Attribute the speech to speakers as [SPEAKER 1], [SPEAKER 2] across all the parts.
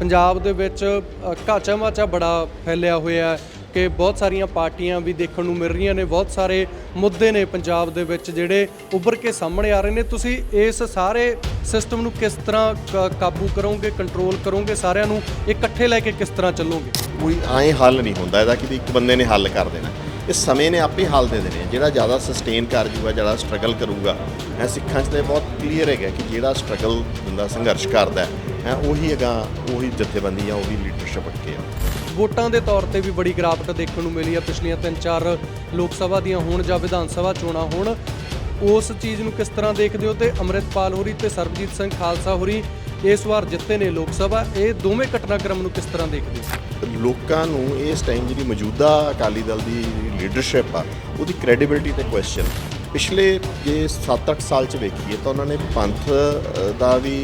[SPEAKER 1] ਪੰਜਾਬ ਦੇ ਵਿੱਚ ਅ, ਘਾਚਾ ਮਾਚਾ ਬੜਾ ਫੈਲਿਆ ਹੋਇਆ ਹੈ ਕਿ ਬਹੁਤ ਸਾਰੀਆਂ ਪਾਰਟੀਆਂ ਵੀ ਦੇਖਣ ਨੂੰ ਮਿਲ ਰਹੀਆਂ ਨੇ ਬਹੁਤ ਸਾਰੇ ਮੁੱਦੇ ਨੇ ਪੰਜਾਬ ਦੇ ਵਿੱਚ ਜਿਹੜੇ ਉੱਭਰ ਕੇ ਸਾਹਮਣੇ ਆ ਰਹੇ ਨੇ। ਤੁਸੀਂ ਇਸ ਸਾਰੇ ਸਿਸਟਮ ਨੂੰ ਕਿਸ ਤਰ੍ਹਾਂ ਕ- ਕਾਬੂ ਕਰੋਗੇ ਕੰਟਰੋਲ ਕਰੋਗੇ ਸਾਰਿਆਂ ਨੂੰ ਇਕੱਠੇ ਲੈ ਕੇ ਕਿਸ ਤਰ੍ਹਾਂ ਚੱਲੋਗੇ?
[SPEAKER 2] ਕੋਈ ਐਂ ਹੱਲ ਨਹੀਂ ਹੁੰਦਾ ਇਹਦਾ ਕਿ ਵੀ ਇੱਕ ਬੰਦੇ ਨੇ ਹੱਲ ਕਰ ਦੇਣਾ। ਇਹ ਸਮੇਂ ਨੇ ਆਪੇ ਹੱਲ ਦੇ ਦੇਣੇ ਆ। ਜਿਹੜਾ ਜ਼ਿਆਦਾ ਸਸਟੇਨ ਕਰ ਜੂਗਾ ਜਿਹੜਾ ਸਟਰਗਲ ਕਰੂਗਾ ਐ ਸਿੱਖਾਂ 'ਚ ਤੇ ਬਹੁਤ ਕਲੀਅਰ ਹੈਗਾ ਕਿ ਜਿਹੜਾ ਸਟਰਗਲ ਬੰਦਾ ਸੰਘਰਸ਼ ਕਰਦਾ ਹੈ ਉਹੀ ਹੈਗਾ ਉਹੀ ਜਥੇਬੰਦੀ ਆ ਉਹੀ ਲੀਡਰਸ਼ਿਪ ਅੱਗੇ ਆ।
[SPEAKER 1] ਵੋਟਾਂ ਦੇ ਤੌਰ ਤੇ ਵੀ ਬੜੀ ਗਿਰਾਵਟ ਦੇਖਣ ਨੂੰ ਮਿਲੀ ਆ। ਪਿਛਲੀਆਂ ਤਿੰਨ ਚਾਰ ਲੋਕ ਸਭਾ ਦੀਆਂ ਹੋਣ ਜਾਂ ਵਿਧਾਨ ਸਭਾ ਚੋਣਾਂ ਹੋਣ ਉਸ ਚੀਜ਼ ਨੂੰ ਕਿਸ ਤਰ੍ਹਾਂ ਦੇਖਦੇ ਹੋ? ਤੇ ਅੰਮ੍ਰਿਤਪਾਲ ਹੋਰੀ ਤੇ ਸਰਬਜੀਤ ਸਿੰਘ ਖਾਲਸਾ ਹੋਰੀ ਇਸ ਵਾਰ ਜਿੱਤੇ ਨੇ ਲੋਕ ਸਭਾ। ਇਹ ਦੋਵੇਂ ਘਟਨਾਕ੍ਰਮ ਨੂੰ ਕਿਸ ਤਰ੍ਹਾਂ ਦੇਖਦੇ ਹੋ?
[SPEAKER 2] ਲੋਕਾਂ ਨੂੰ ਇਸ ਟਾਈਮ ਜਿਹੜੀ ਮੌਜੂਦਾ ਅਕਾਲੀ ਦਲ ਦੀ ਲੀਡਰਸ਼ਿਪ ਆ ਉਹਦੀ ਕ੍ਰੈਡੀਬਿਲਿਟੀ ਤੇ ਕੁਐਸਚਨ ਪਿਛਲੇ ਜੇ 7-8 ਸਾਲ ਚ ਵੇਖੀਏ ਤਾਂ ਉਹਨਾਂ ਨੇ ਪੰਥ ਦਾ ਵੀ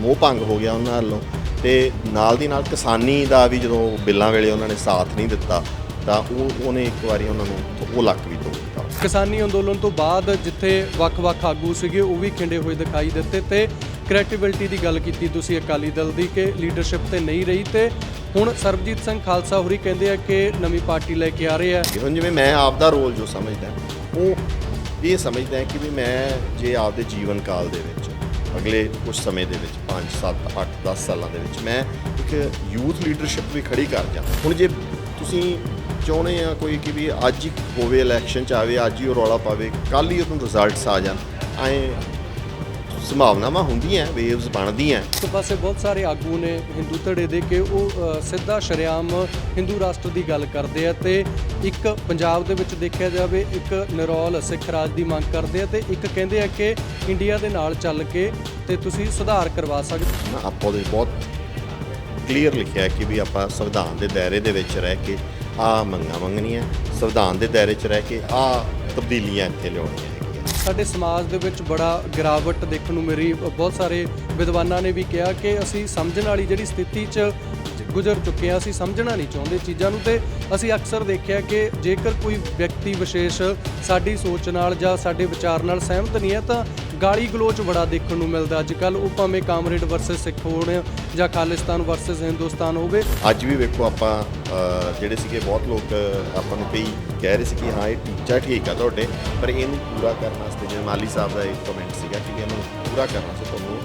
[SPEAKER 2] ਮੋਹ ਭੰਗ ਹੋ ਗਿਆ ਉਹਨਾਂ ਵੱਲੋਂ ਤੇ ਨਾਲ ਦੀ ਨਾਲ ਕਿਸਾਨੀ ਦਾ ਵੀ ਜਦੋਂ ਬਿੱਲਾਂ ਵੇਲੇ ਉਹਨਾਂ ਨੇ ਸਾਥ ਨਹੀਂ ਦਿੱਤਾ ਤਾਂ ਉਹ ਉਹਨੇ ਇੱਕ ਵਾਰੀ ਉਹਨਾਂ ਨੂੰ ਉਹ ਲੱਕ ਵੀ ਤੋੜ ਦਿੱਤਾ।
[SPEAKER 1] ਕਿਸਾਨੀ ਅੰਦੋਲਨ ਤੋਂ ਬਾਅਦ ਜਿੱਥੇ ਵੱਖ-ਵੱਖ ਆਗੂ ਸੀਗੇ ਉਹ ਵੀ ਖਿੰਡੇ ਹੋਏ ਦਿਖਾਈ ਦਿੱਤੇ ਤੇ ਕ੍ਰੈਡੀਬਿਲਟੀ ਦੀ ਗੱਲ ਕੀਤੀ ਤੁਸੀਂ ਅਕਾਲੀ ਦਲ ਦੀ ਕਿ ਲੀਡਰਸ਼ਿਪ ਤੇ ਨਹੀਂ ਰਹੀ ਤੇ ਹੁਣ ਸਰਬਜੀਤ ਸਿੰਘ ਖਾਲਸਾ ਹੋਰੀ ਕਹਿੰਦੇ ਆ ਕਿ ਨਵੀਂ ਪਾਰਟੀ ਲੈ ਕੇ ਆ ਰਹੇ ਆ।
[SPEAKER 2] ਜਿਵੇਂ ਮੈਂ ਆਪ ਦਾ ਰੋਲ ਜੋ ਸਮਝਦਾ ਉਹ ਇਹ ਸਮਝਦਾ ਕਿ ਵੀ ਮੈਂ ਜੇ ਆਪਦੇ ਜੀਵਨ ਕਾਲ ਦੇ ਵਿੱਚ ਅਗਲੇ ਕੁਝ ਸਮੇਂ ਦੇ ਵਿੱਚ 5 7 8 10 ਸਾਲਾਂ ਦੇ ਵਿੱਚ ਮੈਂ ਇੱਕ ਯੂਥ ਲੀਡਰਸ਼ਿਪ ਵੀ ਖੜੀ ਕਰ ਜਾ। ਹੁਣ ਜੇ ਤੁਸੀਂ ਚਾਹੁੰਦੇ ਆ ਕੋਈ ਕਿ ਵੀ ਅੱਜ ਹੀ ਹੋਵੇ ਇਲੈਕਸ਼ਨ ਚ ਆਵੇ, ਅੱਜ ਹੀ ਉਹ ਰੌਲਾ ਪਾਵੇ ਕੱਲ ਹੀ ਉਹਨੂੰ ਰਿਜ਼ਲਟਸ ਆ ਜਾਣ, ਐ ਸੰਭਾਵਨਾਵਾਂ ਹੁੰਦੀਆਂ ਵੇਵਸ ਬਣਦੀਆਂ।
[SPEAKER 1] ਇੱਕ ਪਾਸੇ ਬਹੁਤ ਸਾਰੇ ਆਗੂ ਨੇ ਹਿੰਦੂ ਧੜੇ ਦੇ ਕਿ ਉਹ ਅ, ਸਿੱਧਾ ਸ਼ਰੇਆਮ ਹਿੰਦੂ ਰਾਸ਼ਟਰ ਦੀ ਗੱਲ ਕਰਦੇ ਆ ਤੇ ਇੱਕ ਪੰਜਾਬ ਦੇ ਵਿੱਚ ਦੇਖਿਆ ਜਾਵੇ ਇੱਕ ਨਿਰੋਲ ਸਿੱਖ ਰਾਜ ਦੀ ਮੰਗ ਕਰਦੇ ਆ ਤੇ ਇੱਕ ਕਹਿੰਦੇ ਆ ਕਿ ਇੰਡੀਆ ਦੇ ਨਾਲ ਚੱਲ ਕੇ ਤੇ ਤੁਸੀਂ ਸੁਧਾਰ ਕਰਵਾ ਸਕਦੇ
[SPEAKER 2] ਨਾ ਆਪਾਂ ਉਹਦੇ ਬਹੁਤ ਕਲੀਅਰ ਲਿਖਿਆ ਹੈ ਕਿ ਵੀ ਆਪਾਂ ਸੰਵਿਧਾਨ ਦੇ ਦਾਇਰੇ ਦੇ ਵਿੱਚ ਰਹਿ ਕੇ ਆ ਮੰਗਾਂ ਮੰਗਣੀਆਂ ਸੰਵਿਧਾਨ ਦੇ ਦਾਇਰੇ 'ਚ ਰਹਿ ਕੇ ਆ ਤਬਦੀਲੀਆਂ ਇੱਥੇ ਲਿਆਉਣੀਆਂ।
[SPEAKER 1] ਸਾਡੇ ਸਮਾਜ ਦੇ ਵਿੱਚ ਬੜਾ ਗਿਰਾਵਟ ਦੇਖਣ ਨੂੰ ਮਿਲੀ। ਬਹੁਤ ਸਾਰੇ ਵਿਦਵਾਨਾਂ ਨੇ ਵੀ ਕਿਹਾ ਕਿ ਅਸੀਂ ਸਮਝਣ ਵਾਲੀ ਜਿਹੜੀ ਸਥਿਤੀ 'ਚ ਗੁਜ਼ਰ ਚੁੱਕੇ ਹਾਂ, ਅਸੀਂ ਸਮਝਣਾ ਨਹੀਂ ਚਾਹੁੰਦੇ ਚੀਜ਼ਾਂ ਨੂੰ ਤੇ ਅਸੀਂ ਅਕਸਰ ਦੇਖਿਆ ਕਿ ਜੇਕਰ ਕੋਈ ਵਿਅਕਤੀ ਵਿਸ਼ੇਸ਼ ਸਾਡੀ ਸੋਚ ਨਾਲ ਜਾਂ ਸਾਡੇ ਵਿਚਾਰ ਨਾਲ ਸਹਿਮਤ ਨਹੀਂ ਹੈ, ਤਾਂ ਗਾਲੀ ਗਲੋਚ ਬੜਾ ਦੇਖਣ ਨੂੰ ਮਿਲਦਾ ਅੱਜ ਕੱਲ ਉਹ ਭਾਵੇਂ ਕਾਮਰੇਡ ਵਰਸਸ ਸਿੱਖ ਹੋਣ ਜਾਂ ਖਾਲਿਸਤਾਨ ਵਰਸਸ ਹਿੰਦੁਸਤਾਨ ਹੋਵੇ।
[SPEAKER 2] ਅੱਜ ਵੀ ਵੇਖੋ ਆਪਾਂ ਜਿਹੜੇ ਸੀਗੇ ਬਹੁਤ ਲੋਕ, ਆਪਾਂ ਨੂੰ ਕਈ ਕਹਿ ਰਹੇ ਸੀ ਕਿ ਹਾਂ, ਇਹ ਟੀਚਾ ਠੀਕ ਆ ਤੁਹਾਡੇ। ਪਰ ਇਹਨੂੰ ਪੂਰਾ ਕਰਨ ਵਾਸਤੇ ਜਿਵੇਂ ਮਾਲੀ ਸਾਹਿਬ ਦਾ ਇੱਕ ਕਮੈਂਟ ਸੀਗਾ ਕਿ ਇਹਨੂੰ ਪੂਰਾ ਕਰਨ ਵਾਸਤੇ ਤੁਹਾਨੂੰ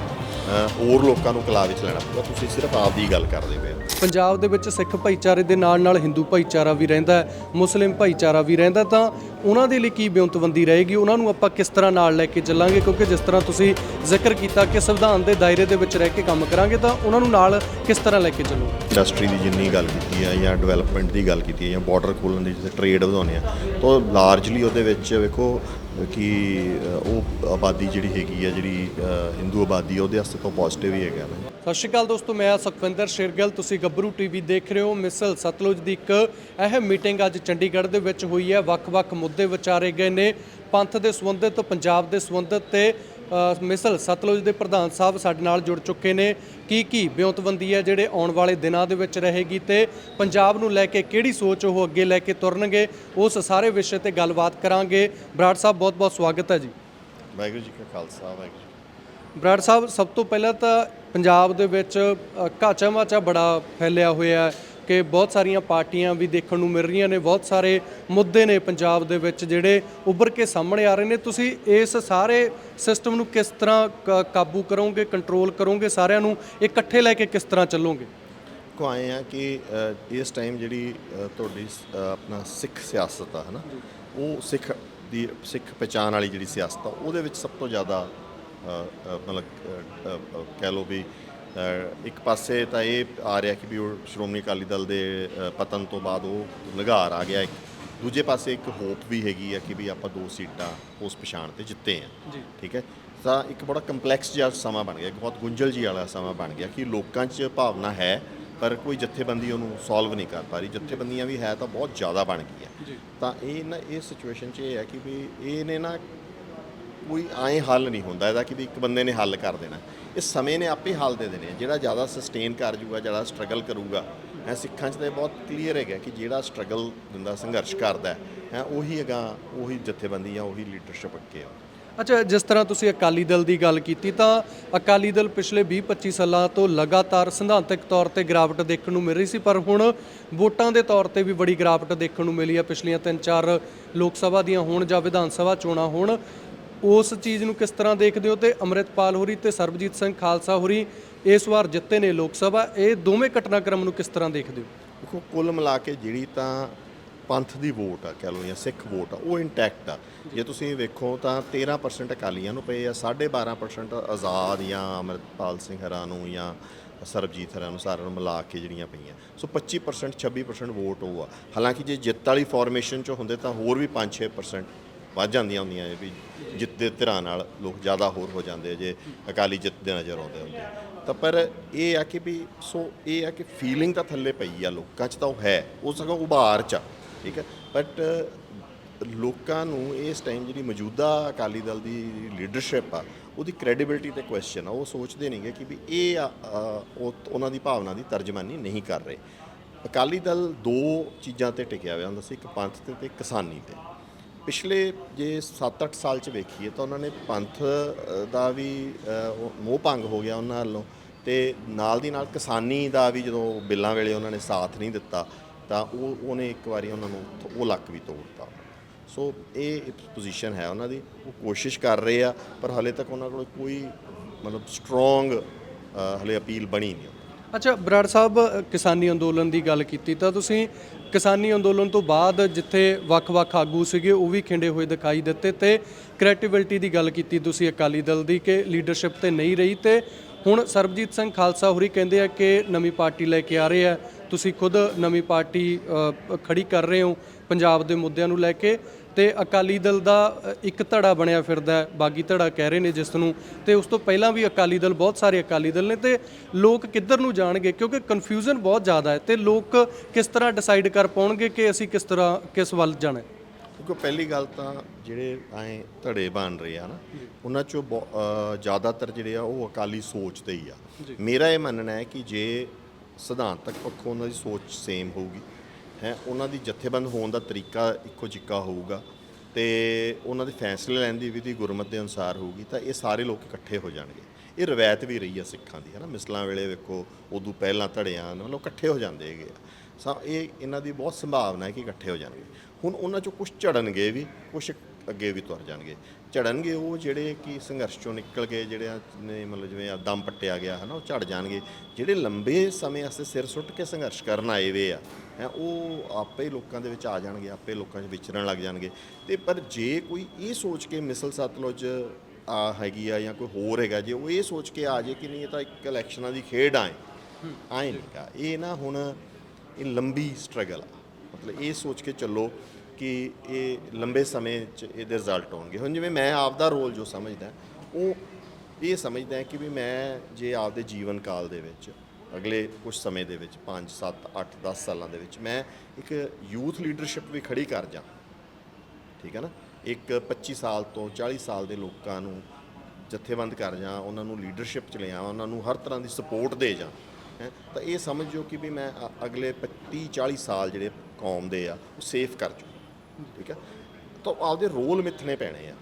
[SPEAKER 2] ਹੋਰ ਲੋਕਾਂ ਨੂੰ ਕਲਾ ਵਿੱਚ ਲੈਣਾ ਪਊਗਾ। ਤੁਸੀਂ ਸਿਰਫ ਆਪ ਦੀ ਗੱਲ ਕਰਦੇ ਪਏ
[SPEAKER 1] ਪੰਜਾਬ ਦੇ ਵਿੱਚ ਸਿੱਖ ਭਾਈਚਾਰੇ ਦੇ ਨਾਲ ਨਾਲ ਹਿੰਦੂ ਭਾਈਚਾਰਾ ਵੀ ਰਹਿੰਦਾ ਹੈ ਮੁਸਲਿਮ ਭਾਈਚਾਰਾ ਵੀ ਰਹਿੰਦਾ ਤਾਂ ਉਹਨਾਂ ਦੇ ਲਈ ਕੀ ਬਿਉਂਤਬੰਦੀ ਰਹੇਗੀ? ਉਹਨਾਂ ਨੂੰ ਆਪਾਂ ਕਿਸ ਤਰ੍ਹਾਂ ਨਾਲ ਲੈ ਕੇ ਚੱਲਾਂਗੇ? ਕਿਉਂਕਿ ਜਿਸ ਤਰ੍ਹਾਂ ਤੁਸੀਂ ਜ਼ਿਕਰ ਕੀਤਾ ਕਿ ਸੰਵਿਧਾਨ ਦੇ ਦਾਇਰੇ ਦੇ ਵਿੱਚ ਰਹਿ ਕੇ ਕੰਮ ਕਰਾਂਗੇ ਤਾਂ ਉਹਨਾਂ ਨੂੰ ਨਾਲ ਕਿਸ ਤਰ੍ਹਾਂ ਲੈ ਕੇ ਚੱਲੋ?
[SPEAKER 2] ਇੰਡਸਟਰੀ ਦੀ ਜਿੰਨੀ ਗੱਲ ਕੀਤੀ ਹੈ ਜਾਂ ਡਿਵੈਲਪਮੈਂਟ ਦੀ ਗੱਲ ਕੀਤੀ ਹੈ ਜਾਂ ਬਾਰਡਰ ਖੋਲਣ ਦੀ ਜਿੱਥੇ ਟ੍ਰੇਡ ਵਧਾਉਣੇ ਆ ਤਾਂ ਲਾਰਜਲੀ ਉਹਦੇ ਵਿੱਚ ਵੇਖੋ ਕਿ ਉਹ ਆਬਾਦੀ ਜਿਹੜੀ ਹੈਗੀ ਆ ਜਿਹੜੀ ਹਿੰਦੂ ਆਬਾਦੀ ਆ, ਉਹਦੇ ਵਾਸਤੇ ਤਾਂ ਪੋਜ਼ਿਟਿਵ ਹੀ ਹੈਗਾ
[SPEAKER 1] ਸਤਿ ਸ਼੍ਰੀ ਅਕਾਲ ਦੋਸਤੋ ਮੈਂ ਸੁਖਵਿੰਦਰ ਸ਼ੇਰਗਿੱਲ। ਤੁਸੀਂ ਗੱਭਰੂ ਟੀਵੀ ਦੇਖ ਰਹੇ ਹੋ ਮਿਸਲ ਸਤਲੁਜ ਦੀ ਇੱਕ ਅਹਿਮ ਮੀਟਿੰਗ ਅੱਜ ਚੰਡੀਗੜ੍ਹ ਦੇ ਵਿੱਚ ਹੋਈ ਹੈ। ਵੱਖ-ਵੱਖ ਮੁੱਦੇ ਵਿਚਾਰੇ ਗਏ ਨੇ। ਪੰਥ ਦੇ ਸੰਬੰਧਿਤ ਪੰਜਾਬ ਦੇ ਸੰਬੰਧਿਤ ਤੇ ਮਿਸਲ ਸਤਲੁਜ ਦੇ ਪ੍ਰਧਾਨ ਸਾਹਿਬ ਸਾਡੇ ਨਾਲ ਜੁੜ ਚੁੱਕੇ ਨੇ। ਕੀ ਕੀ ਬਿਉਂਤਬੰਦੀ ਹੈ ਜਿਹੜੇ ਆਉਣ ਵਾਲੇ ਦਿਨਾਂ ਦੇ ਵਿੱਚ ਰਹੇਗੀ ਤੇ ਪੰਜਾਬ ਨੂੰ ਲੈ ਕੇ ਕਿਹੜੀ ਸੋਚ ਉਹ ਅੱਗੇ ਲੈ ਕੇ ਤੁਰਨਗੇ ਉਸ ਸਾਰੇ ਵਿਸ਼ੇ ਤੇ ਗੱਲਬਾਤ ਕਰਾਂਗੇ। ਬਰਾੜ ਸਾਹਿਬ ਬਹੁਤ-ਬਹੁਤ ਸਵਾਗਤ ਹੈ ਜੀ।
[SPEAKER 2] ਵਾਹਿਗੁਰੂ ਜੀ ਕਾ ਖਾਲਸਾ ਵਾਹਿਗੁਰੂ
[SPEAKER 1] ਬਰਾੜ ਸਾਹਿਬ ਸਭ ਤੋਂ ਪਹਿਲਾਂ ਤਾਂ ਪੰਜਾਬ ਦੇ ਵਿੱਚ ਘਾਚਾ ਮਾਚਾ ਬੜਾ ਫੈਲਿਆ ਹੋਇਆ ਹੈ ਕਿ ਬਹੁਤ ਸਾਰੀਆਂ ਪਾਰਟੀਆਂ ਵੀ ਦੇਖਣ ਨੂੰ ਮਿਲ ਰਹੀਆਂ ਨੇ, ਬਹੁਤ ਸਾਰੇ ਮੁੱਦੇ ਨੇ ਪੰਜਾਬ ਦੇ ਵਿੱਚ ਜਿਹੜੇ ਉੱਭਰ ਕੇ ਸਾਹਮਣੇ ਆ ਰਹੇ ਨੇ। ਤੁਸੀਂ ਇਸ ਸਾਰੇ ਸਿਸਟਮ ਨੂੰ ਕਿਸ ਤਰ੍ਹਾਂ ਕ- ਕਾਬੂ ਕਰੋਗੇ ਕੰਟਰੋਲ ਕਰੋਗੇ? ਸਾਰਿਆਂ ਨੂੰ ਇਕੱਠੇ ਲੈ ਕੇ ਕਿਸ ਤਰ੍ਹਾਂ ਚੱਲੋਗੇ?
[SPEAKER 2] ਕੋ ਆਏ ਆ ਕਿ ਇਸ ਟਾਈਮ ਜਿਹੜੀ ਤੁਹਾਡੀ ਆਪਣਾ ਸਿੱਖ ਸਿਆਸਤ ਆ, ਹਨਾ? ਉਹ ਸਿੱਖ ਦੀ, ਸਿੱਖ ਪਛਾਣ ਵਾਲੀ ਜਿਹੜੀ ਸਿਆਸਤ ਆ, ਉਹਦੇ ਵਿੱਚ ਸਭ ਤੋਂ ਜ਼ਿਆਦਾ ਮਤਲਬ ਕਹਿ ਲਓ ਵੀ ਇੱਕ ਪਾਸੇ ਤਾਂ ਇਹ ਆ ਰਿਹਾ ਕਿ ਵੀ ਉਹ ਸ਼੍ਰੋਮਣੀ ਅਕਾਲੀ ਦਲ ਦੇ ਪਤਨ ਤੋਂ ਬਾਅਦ ਉਹ ਲਗਾਰ ਆ ਗਿਆ ਇੱਕ। ਦੂਜੇ ਪਾਸੇ ਇੱਕ ਹੋਪ ਵੀ ਹੈਗੀ ਆ ਕਿ ਵੀ ਆਪਾਂ ਦੋ ਸੀਟਾਂ ਉਸ ਪਛਾਣ ਤੇ ਜਿੱਤੇ ਆ। ਠੀਕ ਹੈ? ਤਾਂ ਇੱਕ ਬੜਾ ਕੰਪਲੈਕਸ ਜਿਹਾ ਸਮਾਂ ਬਣ ਗਿਆ ਇੱਕ ਬਹੁਤ ਗੁੰਝਲ ਜੀ ਵਾਲਾ ਸਮਾਂ ਬਣ ਗਿਆ ਕਿ ਲੋਕਾਂ 'ਚ ਭਾਵਨਾ ਹੈ ਪਰ ਕੋਈ ਜਥੇਬੰਦੀ ਉਹਨੂੰ ਸੋਲਵ ਨਹੀਂ ਕਰ ਪਾ ਰਹੀ। ਜਥੇਬੰਦੀਆਂ ਵੀ ਹੈ ਤਾਂ ਬਹੁਤ ਜ਼ਿਆਦਾ ਬਣ ਗਈਆਂ।
[SPEAKER 1] ਜੀ।
[SPEAKER 2] ਤਾਂ ਇਹ ਨਾ ਇਹ ਸਿਚੁਏਸ਼ਨ 'ਚ ਇਹ ਹੈ ਕਿ ਵੀ ਇਹ ਨੇ ਨਾ ਕੋਈ ਐਂ ਹੱਲ ਨਹੀਂ ਹੁੰਦਾ ਇਹਦਾ ਕਿ ਵੀ ਇੱਕ ਬੰਦੇ ਨੇ ਹੱਲ ਕਰ ਦੇਣਾ। ਇਹ ਸਮੇਂ ਨੇ ਆਪੇ ਹੱਲ ਦੇ ਦੇਣੇ ਜਿਹੜਾ ਜ਼ਿਆਦਾ ਸਸਟੇਨ ਕਰ ਜੂਗਾ ਜਿਹੜਾ ਸਟਰਗਲ ਕਰੂਗਾ ਐ ਸਿੱਖਾਂ 'ਚ ਤਾਂ ਇਹ ਬਹੁਤ ਕਲੀਅਰ ਹੈਗਾ ਕਿ ਜਿਹੜਾ ਸਟਰਗਲ ਦਿੰਦਾ, ਸੰਘਰਸ਼ ਕਰਦਾ ਹੈ ਉਹੀ ਹੈਗਾ ਉਹੀ ਜਥੇਬੰਦੀ ਜਾਂ ਉਹੀ ਲੀਡਰਸ਼ਿਪ ਅੱਗੇ ਆ।
[SPEAKER 1] ਅੱਛਾ, ਜਿਸ ਤਰ੍ਹਾਂ ਤੁਸੀਂ ਅਕਾਲੀ ਦਲ ਦੀ ਗੱਲ ਕੀਤੀ ਤਾਂ ਅਕਾਲੀ ਦਲ ਪਿਛਲੇ 20-25 ਸਾਲਾਂ ਤੋਂ ਲਗਾਤਾਰ ਸਿਧਾਂਤਕ ਤੌਰ ਤੇ ਗਿਰਾਵਟ ਦੇਖਣ ਨੂੰ ਮਿਲ ਰਹੀ ਸੀ, ਪਰ ਹੁਣ ਵੋਟਾਂ ਦੇ ਤੌਰ ਤੇ ਵੀ ਬੜੀ ਗਿਰਾਵਟ ਦੇਖਣ ਨੂੰ ਮਿਲੀ ਹੈ ਪਿਛਲੀਆਂ 3-4 ਲੋਕ ਸਭਾ ਦੀਆਂ ਹੋਣ ਜਾਂ ਵਿਧਾਨ ਸਭਾ ਚੋਣਾਂ ਹੋਣ ਉਸ ਚੀਜ਼ ਨੂੰ ਕਿਸ ਤਰ੍ਹਾਂ ਦੇਖਦੇ ਹੋ? ਤੇ ਅੰਮ੍ਰਿਤਪਾਲ ਹੋਰੀ ਤੇ ਸਰਬਜੀਤ ਸਿੰਘ ਖਾਲਸਾ ਹੋਰੀ ਇਸ ਵਾਰ ਜਿੱਤੇ ਨੇ ਲੋਕ ਸਭਾ। ਇਹ ਦੋਵੇਂ ਘਟਨਾਕ੍ਰਮ ਨੂੰ ਕਿਸ ਤਰ੍ਹਾਂ ਦੇਖਦੇ ਹੋ?
[SPEAKER 2] ਦੇਖੋ, ਕੁੱਲ ਮਿਲਾ ਕੇ ਜਿਹੜੀ ਤਾਂ ਪੰਥ ਦੀ ਵੋਟ ਆ, ਕਹਿ ਲਓ, ਜਾਂ ਸਿੱਖ ਵੋਟ ਆ, ਉਹ ਇੰਟੈਕਟ ਆ। ਜੇ ਤੁਸੀਂ ਵੇਖੋ ਤਾਂ 13% ਅਕਾਲੀਆਂ ਨੂੰ ਪਏ ਆ 12.5% ਆਜ਼ਾਦ ਜਾਂ ਅਮਰਪਾਲ ਸਿੰਘ ਹਰਾ ਨੂੰ ਜਾਂ ਸਰਬਜੀਤ ਹਰਾ ਨੂੰ ਸਾਰਿਆਂ ਨੂੰ ਮਿਲਾ ਕੇ ਜਿਹੜੀਆਂ ਪਈਆਂ। ਸੋ 25% 26% ਵੋਟ ਉਹ ਆ। ਹਾਲਾਂਕਿ ਜੇ ਜਿੱਤ ਵਾਲੀ ਫਾਰਮੇਸ਼ਨ ਚ ਹੁੰਦੇ ਤਾਂ ਹੋਰ ਵੀ 5-6% ਵੱਧ ਜਾਂਦੀਆਂ ਹੁੰਦੀਆਂ ਇਹ ਵੀ ਜਿੱਤ ਦੇ ਧਿਰਾਂ ਨਾਲ ਲੋਕ ਜ਼ਿਆਦਾ ਹੋਰ ਹੋ ਜਾਂਦੇ ਜੇ ਅਕਾਲੀ ਜਿੱਤਦੇ ਨਜ਼ਰ ਆਉਂਦੇ ਹੁੰਦੇ ਤਾਂ ਪਰ ਇਹ ਆ ਕਿ ਵੀ ਸੋ ਇਹ ਆ ਕਿ ਫੀਲਿੰਗ ਤਾਂ ਥੱਲੇ ਪਈ ਆ ਲੋਕਾਂ 'ਚ ਤਾਂ ਉਹ ਹੈ ਉਹ ਸਗੋਂ ਉਭਾਰ 'ਚ ਆ ਠੀਕ ਹੈ? ਬਟ ਲੋਕਾਂ ਨੂੰ ਇਸ ਟਾਈਮ ਜਿਹੜੀ ਮੌਜੂਦਾ ਅਕਾਲੀ ਦਲ ਦੀ ਲੀਡਰਸ਼ਿਪ ਆ ਉਹਦੀ ਕ੍ਰੈਡੀਬਿਲਟੀ ਤੇ ਕੁਐਸਚਨ ਆ ਉਹ ਸੋਚਦੇ ਨਹੀਂਗੇ ਕਿ ਵੀ ਇਹ ਆ, ਉਹਨਾਂ ਦੀ ਭਾਵਨਾ ਦੀ ਤਰਜਮਾਨੀ ਨਹੀਂ ਕਰ ਰਹੇ। ਅਕਾਲੀ ਦਲ ਦੋ ਚੀਜ਼ਾਂ ਤੇ ਟਿਕਿਆ ਹੋਇਆ ਹੁੰਦਾ ਸੀ ਇੱਕ ਪੰਥ ਤੇ ਤੇ ਕਿਸਾਨੀ ਤੇ। ਪਿਛਲੇ ਜੇ 7-8 ਸਾਲ ਚ ਵੇਖੀਏ ਤਾਂ ਉਹਨਾਂ ਨੇ ਪੰਥ ਦਾ ਵੀ ਮੋਹ ਭੰਗ ਹੋ ਗਿਆ ਉਹਨਾਂ ਵੱਲੋਂ ਤੇ ਨਾਲ ਦੀ ਨਾਲ ਕਿਸਾਨੀ ਦਾ ਵੀ ਜਦੋਂ ਬਿੱਲਾਂ ਵੇਲੇ ਉਹਨਾਂ ਨੇ ਸਾਥ ਨਹੀਂ ਦਿੱਤਾ ਤਾਂ ਉਹ, ਉਹਨੇ ਇੱਕ ਵਾਰੀ ਉਹਨਾਂ ਨੂੰ ਉਹ ਲੱਕ ਵੀ ਤੋੜਤਾ। ਸੋ ਇਹ ਪੋਜੀਸ਼ਨ ਹੈ ਉਹਨਾਂ ਦੀ, ਉਹ ਕੋਸ਼ਿਸ਼ ਕਰ ਰਹੇ ਆ ਪਰ ਹਲੇ ਤੱਕ ਉਹਨਾਂ ਕੋਲ ਕੋਈ ਮਤਲਬ ਸਟਰੋਂਗ ਹਲੇ ਅਪੀਲ ਬਣੀ ਨਹੀਂ।
[SPEAKER 1] ਅੱਛਾ ਬਰਾੜ ਸਾਹਿਬ ਕਿਸਾਨੀ ਅੰਦੋਲਨ ਦੀ ਗੱਲ ਕੀਤੀ ਤਾਂ ਤੁਸੀਂ ਕਿਸਾਨੀ ਅੰਦੋਲਨ ਤੋਂ ਬਾਅਦ ਜਿੱਥੇ ਵੱਖ-ਵੱਖ ਆਗੂ ਸੀਗੇ ਉਹ ਵੀ ਖਿੰਡੇ ਹੋਏ ਦਿਖਾਈ ਦਿੱਤੇ ਤੇ ਕ੍ਰੈਡੀਬਿਲਟੀ ਦੀ ਗੱਲ ਕੀਤੀ ਤੁਸੀਂ ਅਕਾਲੀ ਦਲ ਦੀ ਕਿ ਲੀਡਰਸ਼ਿਪ ਤੇ ਨਹੀਂ ਰਹੀ ਤੇ ਹੁਣ ਸਰਬਜੀਤ ਸਿੰਘ ਖਾਲਸਾ ਹੋਰੀ ਕਹਿੰਦੇ ਆ ਕਿ ਨਵੀਂ ਪਾਰਟੀ ਲੈ ਕੇ ਆ ਰਹੇ ਆ। ਤੁਸੀਂ ਖੁਦ ਨਵੀਂ ਪਾਰਟੀ ਅ, ਖੜੀ ਕਰ ਰਹੇ ਹੋ ਪੰਜਾਬ ਦੇ ਮੁੱਦਿਆਂ ਨੂੰ ਲੈ ਕੇ। ਤੇ ਅਕਾਲੀ ਦਲ ਦਾ ਇੱਕ ਧੜਾ ਬਣਿਆ ਫਿਰਦਾ ਬਾਗੀ ਧੜਾ ਕਹਿ ਰਹੇ ਨੇ ਜਿਸ ਨੂੰ। ਤੇ ਉਸ ਤੋਂ ਪਹਿਲਾਂ ਵੀ ਅਕਾਲੀ ਦਲ ਬਹੁਤ ਸਾਰੇ ਅਕਾਲੀ ਦਲ ਨੇ ਤੇ ਲੋਕ ਕਿੱਧਰ ਨੂੰ ਜਾਣਗੇ? ਕਿਉਂਕਿ ਕਨਫਿਊਜ਼ਨ ਬਹੁਤ ਜ਼ਿਆਦਾ ਹੈ ਤੇ ਲੋਕ ਕਿਸ ਤਰ੍ਹਾਂ ਡਿਸਾਈਡ ਕਰ ਪਾਉਣਗੇ ਕਿ ਅਸੀਂ ਕਿਸ ਤਰ੍ਹਾਂ ਕਿਸ ਵੱਲ ਜਾਣਾ
[SPEAKER 2] ਕਿਉਂਕਿ ਪਹਿਲੀ ਗੱਲ ਤਾਂ ਜਿਹੜੇ ਐ ਧੜੇ ਬਣ ਰਹੇ ਆ ਨਾ ਉਹਨਾਂ ਚੋਂ ਜ਼ਿਆਦਾਤਰ ਜਿਹੜੇ ਆ ਉਹ ਅਕਾਲੀ ਸੋਚ ਦੇ ਹੀ ਆ। ਮੇਰਾ ਇਹ ਮੰਨਣਾ ਹੈ ਕਿ ਜੇ ਸਿਧਾਂਤਕ ਪੱਖੋਂ ਉਹਨਾਂ ਦੀ ਸੋਚ ਸੇਮ ਹੋਊਗੀ ਹੈ, ਉਹਨਾਂ ਦੀ ਜਥੇਬੰਦ ਹੋਣ ਦਾ ਤਰੀਕਾ ਇੱਕੋ ਜਿੱਕਾ ਹੋਊਗਾ ਤੇ ਉਹਨਾਂ ਦੇ ਫੈਸਲੇ ਲੈਣ ਦੀ ਵਿਧੀ ਗੁਰਮਤ ਦੇ ਅਨੁਸਾਰ ਹੋਊਗੀ, ਤਾਂ ਇਹ ਸਾਰੇ ਲੋਕ ਇਕੱਠੇ ਹੋ ਜਾਣਗੇ। ਇਹ ਰਵਾਇਤ ਵੀ ਰਹੀ ਆ ਸਿੱਖਾਂ ਦੀ ਹੈ ਨਾ ਮਿਸਲਾਂ ਵੇਲੇ ਵੇਖੋ, ਉਦੋਂ ਪਹਿਲਾਂ ਧੜਿਆਂ ਮਤਲਬ ਇਕੱਠੇ ਹੋ ਜਾਂਦੇ ਹੈਗੇ ਆ। ਸਾ, ਇਹ ਇਹਨਾਂ ਦੀ ਬਹੁਤ ਸੰਭਾਵਨਾ ਹੈ ਕਿ ਇਕੱਠੇ ਹੋ ਜਾਣਗੇ। ਹੁਣ ਉਹਨਾਂ ਚੋਂ ਕੁਝ ਝੜਨਗੇ ਵੀ ਕੁਝ ਅੱਗੇ ਵੀ ਤੁਰ ਜਾਣਗੇ। ਝੜਨਗੇ ਉਹ ਜਿਹੜੇ ਕਿ ਸੰਘਰਸ਼ ਚੋਂ ਨਿਕਲ ਕੇ ਜਿਹੜੇ ਨੇ ਮਤਲਬ ਜਿਵੇਂ ਆ ਦਮ ਪੱਟਿਆ ਗਿਆ ਹੈ ਨਾ ਉਹ ਝੜ ਜਾਣਗੇ। ਜਿਹੜੇ ਲੰਬੇ ਸਮੇਂ ਵਾਸਤੇ ਸਿਰ ਸੁੱਟ ਕੇ ਸੰਘਰਸ਼ ਕਰਨ ਆਏ ਵੇ ਆ, ਹੈ, ਉਹ ਆਪੇ ਲੋਕਾਂ ਦੇ ਵਿੱਚ ਆ ਜਾਣਗੇ, ਆਪੇ ਲੋਕਾਂ 'ਚ ਵਿਚਰਨ ਲੱਗ ਜਾਣਗੇ। ਤੇ ਪਰ ਜੇ ਕੋਈ ਇਹ ਸੋਚ ਕੇ ਮਿਸਲ ਸਤਲੁਜ ਆ ਹੈਗੀ ਆ ਜਾਂ ਕੋਈ ਹੋਰ ਹੈਗਾ, ਜੇ ਉਹ ਇਹ ਸੋਚ ਕੇ ਆ ਜੇ ਕਿ ਨਹੀਂ, ਇਹ ਤਾਂ ਇੱਕ ਇਲੈਕਸ਼ਨਾਂ ਦੀ ਖੇਡ ਆਏ। ਆਏ ਨਹੀਂਗਾ ਇਹ ਨਾ ਹੁਣ ਇਹ ਲੰਬੀ ਸਟਰਗਲ ਆ। ਮਤਲਬ ਇਹ ਸੋਚ ਕੇ ਚੱਲੋ। ਕਿ ਇਹ ਲੰਬੇ ਸਮੇਂ 'ਚ ਇਹਦੇ ਰਿਜ਼ਲਟ ਆਉਣਗੇ। ਹੁਣ ਜਿਵੇਂ ਮੈਂ ਆਪ ਦਾ ਰੋਲ ਜੋ ਸਮਝਦਾ, ਉਹ ਇਹ ਸਮਝਦਾ ਕਿ ਵੀ ਮੈਂ ਜੇ ਆਪਦੇ ਜੀਵਨ ਕਾਲ ਦੇ ਵਿੱਚ, ਅਗਲੇ ਕੁਝ ਸਮੇਂ ਦੇ ਵਿੱਚ 5 7 8 10 ਸਾਲਾਂ ਦੇ ਵਿੱਚ ਮੈਂ ਇੱਕ ਯੂਥ ਲੀਡਰਸ਼ਿਪ ਵੀ ਖੜੀ ਕਰ ਜਾ। ਠੀਕ ਹੈ ਨਾ? ਇੱਕ 25 ਸਾਲ ਤੋਂ 40 ਸਾਲ ਦੇ ਲੋਕਾਂ ਨੂੰ ਜਥੇਬੰਦ ਕਰ ਜਾ, ਉਹਨਾਂ ਨੂੰ ਲੀਡਰਸ਼ਿਪ ਚ ਲਿਆ ਉਹਨਾਂ ਨੂੰ ਹਰ ਤਰ੍ਹਾਂ ਦੀ ਸਪੋਰਟ ਦੇ ਜਾ। ਹੈ? ਤਾਂ ਇਹ ਸਮਝੋ ਕਿ ਵੀ ਮੈਂ ਅਗਲੇ 25 40 ਸਾਲ ਜਿਹੜੇ ਕੌਮ ਦੇ ਆ, ਉਹ ਸੇਫ ਕਰ ਜੂ ਠੀਕ ਹੈ, ਤਾਂ ਆਪਦੇ ਰੋਲ ਮਿੱਥਣੇ ਪੈਣੇ ਆ।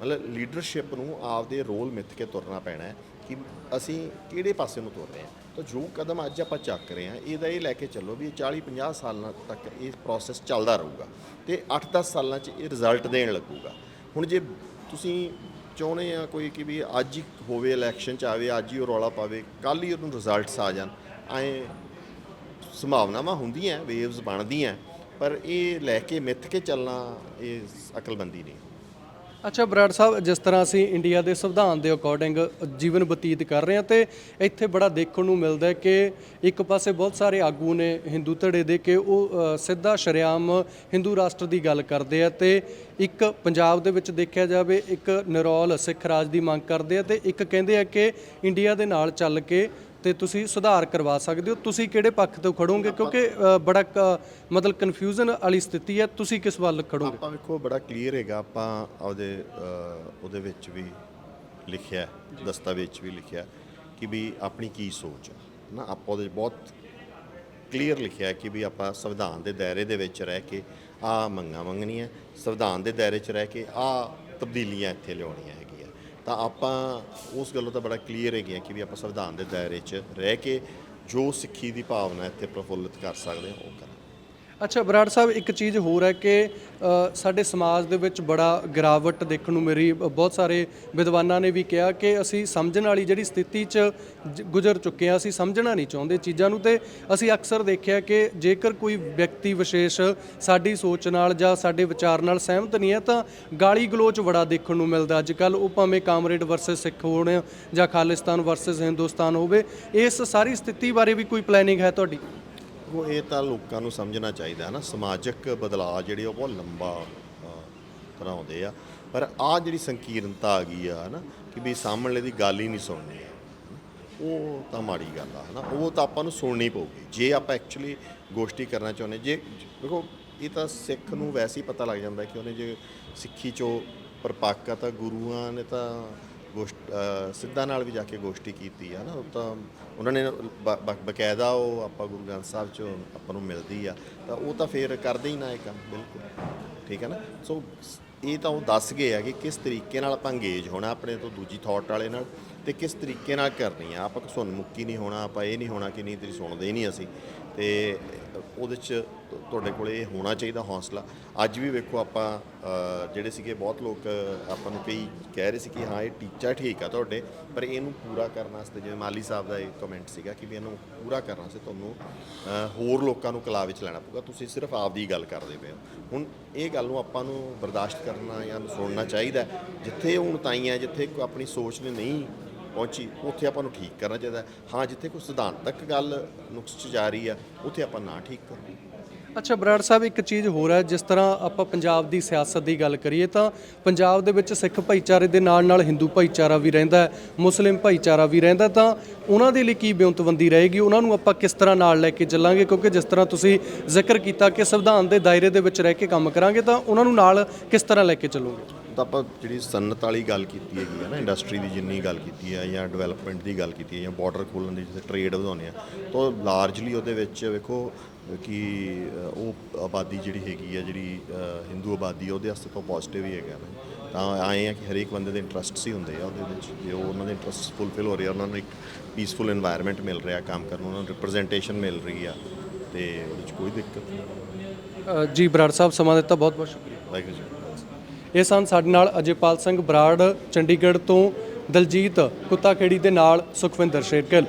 [SPEAKER 2] ਮਤਲਬ ਲੀਡਰਸ਼ਿਪ ਨੂੰ ਆਪਦੇ ਰੋਲ ਮਿੱਥ ਕੇ ਤੁਰਨਾ ਪੈਣਾ ਹੈ ਕਿ ਅਸੀਂ ਕਿਹੜੇ ਪਾਸੇ ਨੂੰ ਤੁਰ ਰਹੇ ਹਾਂ ਤਾਂ ਜੋ ਕਦਮ ਅੱਜ ਆਪਾਂ ਚੱਕ ਰਹੇ ਹਾਂ ਇਹਦਾ ਇਹ ਲੈ ਕੇ ਚੱਲੋ ਵੀ 40 50 ਸਾਲਾਂ ਤੱਕ ਇਹ ਪ੍ਰੋਸੈਸ ਚੱਲਦਾ ਰਹੂਗਾ ਤੇ 8-10 ਸਾਲਾਂ 'ਚ ਇਹ ਰਿਜ਼ਲਟ ਦੇਣ ਲੱਗੂਗਾ। ਹੁਣ ਜੇ ਤੁਸੀਂ ਚਾਹੁੰਦੇ ਆ ਕੋਈ ਕਿ ਵੀ ਅੱਜ ਹੀ ਹੋਵੇ ਇਲੈਕਸ਼ਨ 'ਚ ਆਵੇ, ਅੱਜ ਹੀ ਉਹ ਰੌਲਾ ਪਾਵੇ ਕੱਲ ਹੀ ਉਹਨੂੰ ਰਿਜ਼ਲਟਸ ਆ ਜਾਣ, ਐ ਸੰਭਾਵਨਾਵਾਂ ਹੁੰਦੀਆਂ ਵੇਵਸ ਬਣਦੀਆਂ। ਪਰ ਇਹ ਲੈ ਕੇ ਮਿੱਥ ਕੇ ਚੱਲਣਾ ਇਹ ਅਕਲਬੰਦੀ ਨਹੀਂ।
[SPEAKER 1] ਅੱਛਾ ਬਰਾੜ ਸਾਹਿਬ ਜਿਸ ਤਰ੍ਹਾਂ ਅਸੀਂ ਇੰਡੀਆ ਦੇ ਸੰਵਿਧਾਨ ਦੇ ਅਕੋਰਡਿੰਗ ਜੀਵਨ ਬਤੀਤ ਕਰ ਰਹੇ ਹਾਂ ਤੇ ਇੱਥੇ ਬੜਾ ਦੇਖਣ ਨੂੰ ਮਿਲਦਾ ਹੈ ਕਿ ਇੱਕ ਪਾਸੇ ਬਹੁਤ ਸਾਰੇ ਆਗੂ ਨੇ ਹਿੰਦੂ ਧੜੇ ਦੇ ਕਿ ਉਹ ਅ, ਸਿੱਧਾ ਸ਼ਰੇਆਮ ਹਿੰਦੂ ਰਾਸ਼ਟਰ ਦੀ ਗੱਲ ਕਰਦੇ ਆ ਤੇ ਇੱਕ ਪੰਜਾਬ ਦੇ ਵਿੱਚ ਦੇਖਿਆ ਜਾਵੇ ਇੱਕ ਨਿਰੋਲ ਸਿੱਖ ਰਾਜ ਦੀ ਮੰਗ ਕਰਦੇ ਆ ਤੇ ਇੱਕ ਕਹਿੰਦੇ ਆ ਕਿ ਇੰਡੀਆ ਦੇ ਨਾਲ ਚੱਲ ਕੇ ਤੇ ਤੁਸੀਂ ਸੁਧਾਰ ਕਰਵਾ ਸਕਦੇ ਹੋ। ਤੁਸੀਂ ਕਿਹੜੇ ਪੱਖ ਤੋਂ ਖੜੋਗੇ? ਕਿਉਂਕਿ ਅ, ਬੜਾ ਕ- ਮਤਲਬ ਕਨਫਿਊਜ਼ਨ ਵਾਲੀ ਸਥਿਤੀ ਹੈ। ਤੁਸੀਂ ਕਿਸ ਵੱਲ ਖੜੋਗੇ?
[SPEAKER 2] ਆਪਾਂ ਵੇਖੋ ਬੜਾ ਕਲੀਅਰ ਹੈਗਾ। ਆਪਾਂ ਉਹਦੇ ਉਹਦੇ ਵਿੱਚ ਵੀ ਲਿਖਿਆ ਹੈ, ਦਸਤਾਵੇਜ਼ 'ਚ ਵੀ ਲਿਖਿਆ ਕਿ ਵੀ ਆਪਣੀ ਕੀ ਸੋਚ ਹੈ। ਨਾ ਆਪਾਂ ਉਹਦੇ 'ਚ ਬਹੁਤ ਕਲੀਅਰ ਲਿਖਿਆ ਕਿ ਵੀ ਆਪਾਂ ਸੰਵਿਧਾਨ ਦੇ ਦਾਇਰੇ ਦੇ ਵਿੱਚ ਰਹਿ ਕੇ ਆ ਮੰਗਾਂ ਮੰਗਣੀਆਂ ਸੰਵਿਧਾਨ ਦੇ ਦਾਇਰੇ 'ਚ ਰਹਿ ਕੇ ਆ ਤਬਦੀਲੀਆਂ ਇੱਥੇ ਲਿਆਉਣੀਆਂ ਹੈਗੀਆਂ। ਤਾਂ ਆਪਾਂ ਉਸ ਗੱਲੋਂ ਤਾਂ ਬੜਾ ਕਲੀਅਰ ਹੈਗੇ ਆ ਕਿ ਵੀ ਆਪਾਂ ਸੰਵਿਧਾਨ ਦੇ ਦਾਇਰੇ 'ਚ ਰਹਿ ਕੇ ਜੋ ਸਿੱਖੀ ਦੀ ਭਾਵਨਾ ਇੱਥੇ ਪ੍ਰਫੁੱਲਿਤ ਕਰ ਸਕਦੇ ਹਾਂ, ਉਹ ਕਰਾਂਗੇ।
[SPEAKER 1] ਅੱਛਾ, ਬਰਾੜ ਸਾਹਿਬ, ਇੱਕ ਚੀਜ਼ ਹੋਰ ਹੈ ਕਿ ਸਾਡੇ ਸਮਾਜ ਦੇ ਵਿੱਚ ਬੜਾ ਗਿਰਾਵਟ ਦੇਖਣ ਨੂੰ ਮਿਲੀ ਬਹੁਤ ਸਾਰੇ ਵਿਦਵਾਨਾਂ ਨੇ ਵੀ ਕਿਹਾ ਕਿ ਅਸੀਂ ਸਮਝਣ ਵਾਲੀ ਜਿਹੜੀ ਸਥਿਤੀ 'ਚ ਗੁਜ਼ਰ ਚੁੱਕੇ ਹਾਂ, ਅਸੀਂ ਸਮਝਣਾ ਨਹੀਂ ਚਾਹੁੰਦੇ ਚੀਜ਼ਾਂ ਨੂੰ ਤੇ ਅਸੀਂ ਅਕਸਰ ਦੇਖਿਆ ਕਿ ਜੇਕਰ ਕੋਈ ਵਿਅਕਤੀ ਵਿਸ਼ੇਸ਼ ਸਾਡੀ ਸੋਚ ਨਾਲ ਜਾਂ ਸਾਡੇ ਵਿਚਾਰ ਨਾਲ ਸਹਿਮਤ ਨਹੀਂ ਹੈ, ਤਾਂ ਗਾਲੀ ਗਲੋਚ ਬੜਾ ਦੇਖਣ ਨੂੰ ਮਿਲਦਾ। ਅੱਜ ਕੱਲ ਉਹ ਭਾਵੇਂ ਕਾਮਰੇਡ ਵਰਸਸ ਸਿੱਖ ਹੋਣ ਜਾਂ ਖਾਲਿਸਤਾਨ ਵਰਸਸ ਹਿੰਦੁਸਤਾਨ ਹੋਵੇ, ਇਸ ਸਾਰੀ ਸਥਿਤੀ ਬਾਰੇ ਵੀ ਕੋਈ ਪਲੈਨਿੰਗ ਹੈ ਤੁਹਾਡੀ?
[SPEAKER 2] ਉਹ ਇਹ ਤਾਂ ਲੋਕਾਂ ਨੂੰ ਸਮਝਣਾ ਚਾਹੀਦਾ ਹੈ ਨਾ, ਸਮਾਜਿਕ ਬਦਲਾਅ ਜਿਹੜੇ ਉਹ ਬਹੁਤ ਲੰਬਾ ਤਰ੍ਹਾਂ ਆਉਂਦੇ ਆ। ਪਰ ਆ ਜਿਹੜੀ ਸੰਕੀਰਨਤਾ ਆ ਗਈ ਆ, ਹਨਾ, ਕਿ ਵੀ ਸਾਹਮਣੇ ਦੀ ਗੱਲ ਹੀ ਨਹੀਂ ਸੁਣਨੀ ਉਹ ਤਾਂ ਮਾੜੀ ਗੱਲ ਆ, ਹਨਾ। ਉਹ ਤਾਂ ਆਪਾਂ ਨੂੰ ਸੁਣਨੀ ਪਊਗੀ। ਜੇ ਆਪਾਂ ਐਕਚੁਅਲੀ ਗੋਸ਼ਟੀ ਕਰਨਾ ਚਾਹੁੰਦੇ, ਜੇ, ਦੇਖੋ, ਇਹ ਤਾਂ ਸਿੱਖ ਨੂੰ ਵੈਸੇ ਹੀ ਪਤਾ ਲੱਗ ਜਾਂਦਾ ਕਿ ਉਹਨੇ ਜੇ ਸਿੱਖੀ ਚੋਂ ਪਰਪੱਕ ਆ ਤਾਂ ਗੁਰੂਆਂ ਨੇ ਤਾਂ ਗੋਸ਼ਟ ਅ, ਸਿੱਧਾਂ ਨਾਲ ਵੀ ਜਾ ਕੇ ਗੋਸ਼ਟੀ ਕੀਤੀ ਆ ਨਾ ਉਹ ਤਾਂ ਉਹਨਾਂ ਨੇ ਬ- ਬ- ਬਕਾਇਦਾ ਉਹ ਆਪਾਂ ਗੁਰੂ ਗ੍ਰੰਥ ਸਾਹਿਬ ਚੋਂ ਆਪਾਂ ਨੂੰ ਮਿਲਦੀ ਆ। ਤਾਂ ਉਹ ਤਾਂ ਫੇਰ ਕਰਦੇ ਹੀ ਨਾ ਇਹ ਕੰਮ ਬਿਲਕੁਲ। ਠੀਕ ਹੈ ਨਾ? ਸੋ ਇਹ ਤਾਂ ਉਹ ਦੱਸ ਗਏ ਆ ਕਿ ਕਿਸ ਤਰੀਕੇ ਨਾਲ ਆਪਾਂ ਅੰਗੇਜ ਹੋਣਾ ਆਪਣੇ ਤੋਂ ਦੂਜੀ ਥਾਟ ਵਾਲੇ ਨਾਲ ਤੇ ਕਿਸ ਤਰੀਕੇ ਨਾਲ ਕਰਨੀ ਆ। ਆਪਾਂ ਸੁਣ ਮੁੱਕੀ ਨਹੀਂ ਹੋਣਾ ਆਪਾਂ ਇਹ ਨਹੀਂ ਹੋਣਾ ਕਿ ਨਹੀਂ ਤੇਰੀ ਸੁਣਦੇ ਹੀ ਨਹੀਂ ਅਸੀਂ। ਤੇ ਉਹਦੇ ਚ ਤੁਹਾਡੇ ਕੋਲ ਇਹ ਹੋਣਾ ਚਾਹੀਦਾ ਹੌਸਲਾ। ਅੱਜ ਵੀ ਵੇਖੋ ਆਪਾਂ ਜਿਹੜੇ ਸੀਗੇ ਬਹੁਤ ਲੋਕ ਆਪਾਂ ਨੂੰ ਕਈ ਕਹਿ ਰਹੇ ਸੀ ਕਿ ਹਾਂ, ਇਹ ਟੀਚਾ ਠੀਕ ਆ ਤੁਹਾਡੇ, ਪਰ ਇਹਨੂੰ ਪੂਰਾ ਕਰਨ ਵਾਸਤੇ ਜਿਵੇਂ ਮਾਲੀ ਸਾਹਿਬ ਦਾ ਇਹ ਕਮੈਂਟ ਸੀਗਾ ਕਿ ਵੀ ਇਹਨੂੰ ਪੂਰਾ ਕਰਨ ਵਾਸਤੇ ਤੁਹਾਨੂੰ ਹੋਰ ਲੋਕਾਂ ਨੂੰ ਕਲਾ ਵਿੱਚ ਲੈਣਾ ਪਊਗਾ। ਤੁਸੀਂ ਸਿਰਫ ਆਪਦੀ ਗੱਲ ਕਰਦੇ ਪਏ ਹੋ। ਹੁਣ ਇਹ ਗੱਲ ਨੂੰ ਆਪਾਂ ਨੂੰ ਬਰਦਾਸ਼ਤ ਕਰਨਾ ਜਾਂ ਸੁਣਨਾ ਚਾਹੀਦਾ ਜਿੱਥੇ ਹੁਣ ਤਾਈਆਂ, ਜਿੱਥੇ ਕੋਈ ਆਪਣੀ ਸੋਚ ਨੇ ਨਹੀਂ ਪਹੁੰਚੀ, ਉੱਥੇ ਆਪਾਂ ਨੂੰ ਠੀਕ ਕਰਨਾ ਚਾਹੀਦਾ। ਹਾਂ, ਜਿੱਥੇ ਕੋਈ ਸਿਧਾਂਤਕ ਗੱਲ ਨੁਕਸ 'ਚ ਜਾ ਰਹੀ ਆ, ਉੱਥੇ ਆਪਾਂ ਨਾ ਠੀਕ ਕਰੋ
[SPEAKER 1] ਅੱਛਾ, ਬਰਾੜ ਸਾਹਿਬ, ਇੱਕ ਚੀਜ਼ ਹੋਰ ਹੈ, ਜਿਸ ਤਰ੍ਹਾਂ ਆਪਾਂ ਪੰਜਾਬ ਦੀ ਸਿਆਸਤ ਦੀ ਗੱਲ ਕਰੀਏ ਤਾਂ ਪੰਜਾਬ ਦੇ ਵਿੱਚ ਸਿੱਖ ਭਾਈਚਾਰੇ ਦੇ ਨਾਲ ਨਾਲ ਹਿੰਦੂ ਭਾਈਚਾਰਾ ਵੀ ਰਹਿੰਦਾ ਹੈ, ਮੁਸਲਿਮ ਭਾਈਚਾਰਾ ਵੀ ਰਹਿੰਦਾ ਤਾਂ ਉਹਨਾਂ ਦੇ ਲਈ ਕੀ ਬੇਅੰਤਬੰਦੀ ਰਹੇਗੀ? ਉਹਨਾਂ ਨੂੰ ਆਪਾਂ ਕਿਸ ਤਰ੍ਹਾਂ ਨਾਲ ਲੈ ਕੇ ਚੱਲਾਂਗੇ? ਕਿਉਂਕਿ ਜਿਸ ਤਰ੍ਹਾਂ ਤੁਸੀਂ ਜ਼ਿਕਰ ਕੀਤਾ ਕਿ ਸੰਵਿਧਾਨ ਦੇ ਦਾਇਰੇ ਦੇ ਵਿੱਚ ਰਹਿ ਕੇ ਕੰਮ ਕਰਾਂਗੇ, ਤਾਂ ਉਹਨਾਂ ਨੂੰ ਨਾਲ ਕਿਸ ਤਰ੍ਹਾਂ ਲੈ ਕੇ ਚੱਲੋਗੇ?
[SPEAKER 2] ਤਾਂ ਆਪਾਂ ਜਿਹੜੀ ਸਨਅਤ ਵਾਲੀ ਗੱਲ ਕੀਤੀ ਹੈਗੀ ਹੈ ਨਾ ਇੰਡਸਟਰੀ ਦੀ ਜਿੰਨੀ ਗੱਲ ਕੀਤੀ ਹੈ ਜਾਂ ਡਿਵੈਲਪਮੈਂਟ ਦੀ ਗੱਲ ਕੀਤੀ ਹੈ ਜਾਂ ਬਾਰਡਰ ਖੋਲਣ ਦੀ ਜਿਵੇਂ ਟ੍ਰੇਡ ਵਧਾਉਣੇ ਆ ਤਾਂ ਲਾਰਜਲੀ ਉਹਦੇ ਵਿੱਚ ਵੇਖੋ ਕਿ ਉਹ ਆਬਾਦੀ ਜਿਹੜੀ ਹੈਗੀ ਆ ਜਿਹੜੀ ਹਿੰਦੂ ਆਬਾਦੀ ਉਹਦੇ ਵਾਸਤੇ ਤਾਂ ਪੋਜ਼ਿਟਿਵ ਹੀ ਹੈਗਾ ਨਾ। ਤਾਂ ਆਏ ਆ ਕਿ ਹਰੇਕ ਬੰਦੇ ਦੇ ਇੰਟਰਸਟ ਸੀ ਹੁੰਦੇ ਆ ਉਹਦੇ ਵਿੱਚ। ਜੇ ਉਹ ਉਹਨਾਂ ਦੇ ਇੰਟਰਸਟ ਫੁੱਲਫਿਲ ਹੋ ਰਿਹਾ ਉਹਨਾਂ ਨੂੰ ਇੱਕ ਪੀਸਫੁਲ এনवायरमेंट ਮਿਲ ਰਿਹਾ ਕੰਮ ਕਰਨ ਨੂੰ ਉਹਨਾਂ ਨੂੰ ਰਿਪਰੈਜ਼ੈਂਟੇਸ਼ਨ ਮਿਲ ਰਹੀ ਆ ਤੇ ਉਹਦੇ ਵਿੱਚ ਕੋਈ ਦਿੱਕਤ ਨਹੀਂ।
[SPEAKER 1] ਜੀ ਬਰਾੜ ਸਾਹਿਬ ਸਮਾਂ ਦਿੱਤਾ ਬਹੁਤ ਬਹੁਤ ਸ਼ੁਕਰੀਆ।
[SPEAKER 2] ਵਾਹਿਗੁਰੂ ਜੀ
[SPEAKER 1] ਇਹ ਸਨ ਸਾਡੇ ਨਾਲ ਅਜੇਪਾਲ ਸਿੰਘ ਬਰਾੜ, ਚੰਡੀਗੜ੍ਹ ਤੋਂ ਦਲਜੀਤ ਕੁੱਤਾਖੇੜੀ ਦੇ ਨਾਲ ਸੁਖਵਿੰਦਰ ਸ਼ੇਰਗਿੱਲ।